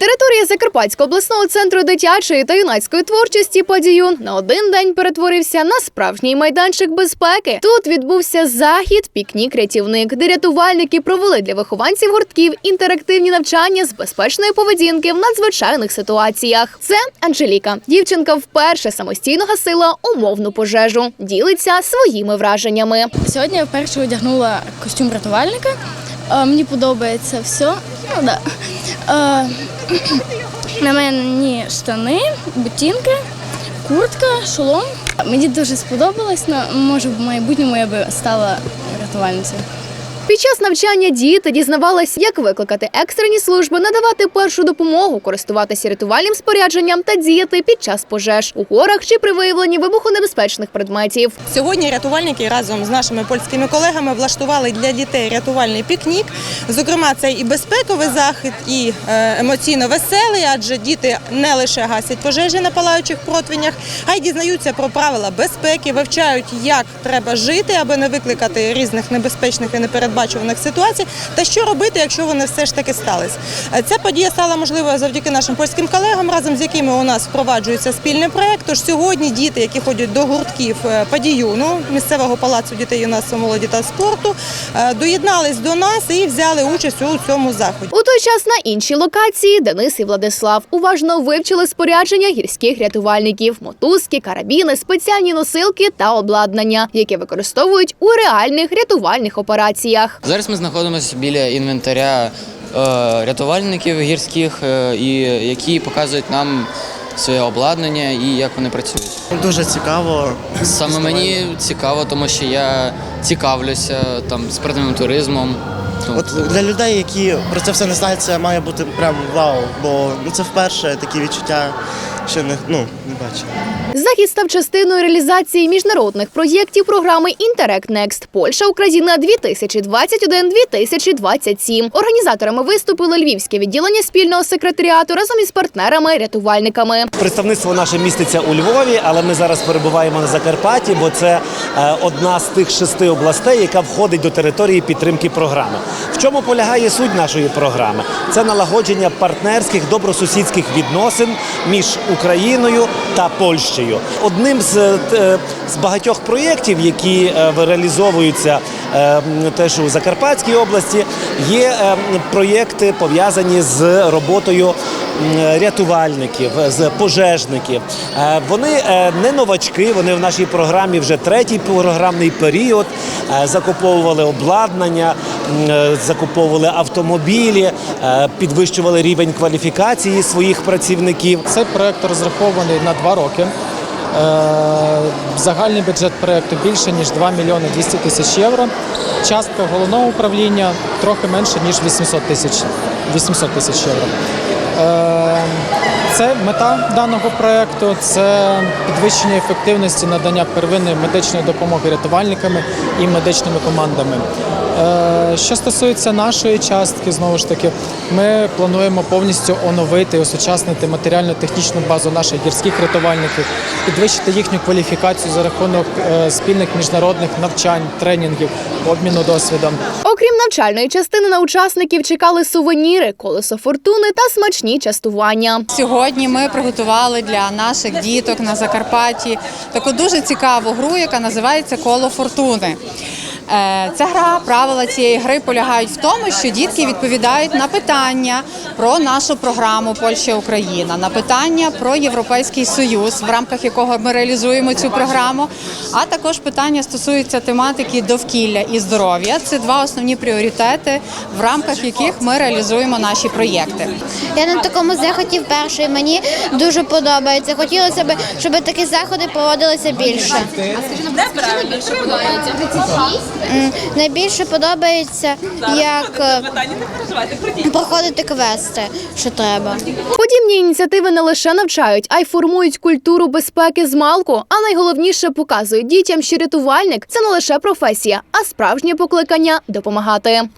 Територія Закарпатського обласного центру дитячої та юнацької творчості подію на один день перетворився на справжній майданчик безпеки. Тут відбувся захід, пікнік, рятівник, де рятувальники провели для вихованців гуртків інтерактивні навчання з безпечної поведінки в надзвичайних ситуаціях. Це Анжеліка. Дівчинка вперше самостійно гасила умовну пожежу. Ділиться своїми враженнями. Сьогодні я вперше одягнула костюм рятувальника. Е, Мені подобається все. Ну, да. Е, На мені штани, ботинки, куртка, шолом. Мені дуже сподобалось, але може в майбутньому я би стала рятувальницею. Під час навчання діти дізнавались, як викликати екстрені служби, надавати першу допомогу, користуватися рятувальним спорядженням та діяти під час пожеж у горах чи при виявленні вибухонебезпечних предметів. Сьогодні рятувальники разом з нашими польськими колегами влаштували для дітей рятувальний пікнік. Зокрема, це і безпековий захід, і е, емоційно веселий, адже діти не лише гасять пожежі на палаючих противнях, а й дізнаються про правила безпеки, вивчають, як треба жити, аби не викликати різних небезпечних і непередбачуваних ситуацій, та що робити, якщо вони все ж таки стались. Е, Ця подія стала можливою завдяки нашим польським колегам, разом з якими у нас впроваджується спільний проект. Тож сьогодні діти, які ходять до гуртків е, падіюну місцевого палацу дітей, юнацтва, молоді та спорту, е, доєднались до нас і взяли участь у цьому заході. У той час на іншій локації Денис і Владислав уважно вивчили спорядження гірських рятувальників: мотузки, карабіни, спеціальні носилки та обладнання, яке використовують у реальних рятувальних операціях. Зараз ми знаходимося біля інвентаря е, рятувальників гірських, е, і які показують нам своє обладнання і як вони працюють. Дуже цікаво. Саме мені цікаво, тому що я цікавлюся там спортивним туризмом. От для людей, які про це все не знають, це має бути прям вау, бо ну це вперше такі відчуття, що не ну не бачив. Захід став частиною реалізації міжнародних проєктів програми Interact Next Польща Україна 2021-2027. Організаторами виступили львівське відділення спільного секретаріату разом із партнерами-рятувальниками. Представництво наше міститься у Львові, але ми зараз перебуваємо на Закарпатті, бо це одна з тих шести областей, яка входить до території підтримки програми. В чому полягає суть нашої програми? Це налагодження партнерських добросусідських відносин між Україною та Польщею. Одним з, е, з багатьох проєктів, які е, реалізовуються е, теж у Закарпатській області, є е, проєкти пов'язані з роботою рятувальників, з пожежників. Е, Вони е, не новачки, вони в нашій програмі вже третій програмний період. Е, Закуповували обладнання, закуповували автомобілі, підвищували рівень кваліфікації своїх працівників. Цей проект розрахований на два роки. Загальний бюджет проекту більше ніж 2 мільйони 200 тисяч євро. Частка головного управління трохи менше ніж 800 тисяч 800 тисяч євро. 呃 Це мета даного проекту це підвищення ефективності надання первинної медичної допомоги рятувальниками і медичними командами. Е, Що стосується нашої частки, знову ж таки, ми плануємо повністю оновити і осучаснити матеріально-технічну базу наших гірських рятувальників, підвищити їхню кваліфікацію за рахунок е, спільних міжнародних навчань, тренінгів, обміну досвідом. Окрім навчальної частини, на учасників чекали сувеніри, колесо фортуни та смачні частування. Сьогодні ми приготували для наших діток на Закарпатті таку дуже цікаву гру, яка називається Коло фортуни. Е, Ця гра, правила цієї гри полягають в тому, що дітки відповідають на питання про нашу програму Польща Україна, на питання про Європейський Союз, в рамках якого ми реалізуємо цю програму. А також питання стосуються тематики довкілля і здоров'я. Це два основні пріоритети, в рамках яких ми реалізуємо наші проєкти. Я на такому заході вперше і мені дуже подобається. Хотілося б, щоб такі заходи проводилися більше. М, Найбільше подобається, як е, проходити квести, що треба. Подібні ініціативи не лише навчають, а й формують культуру безпеки з малку. А найголовніше показують дітям, що рятувальник це не лише професія, а справжнє покликання допомагати.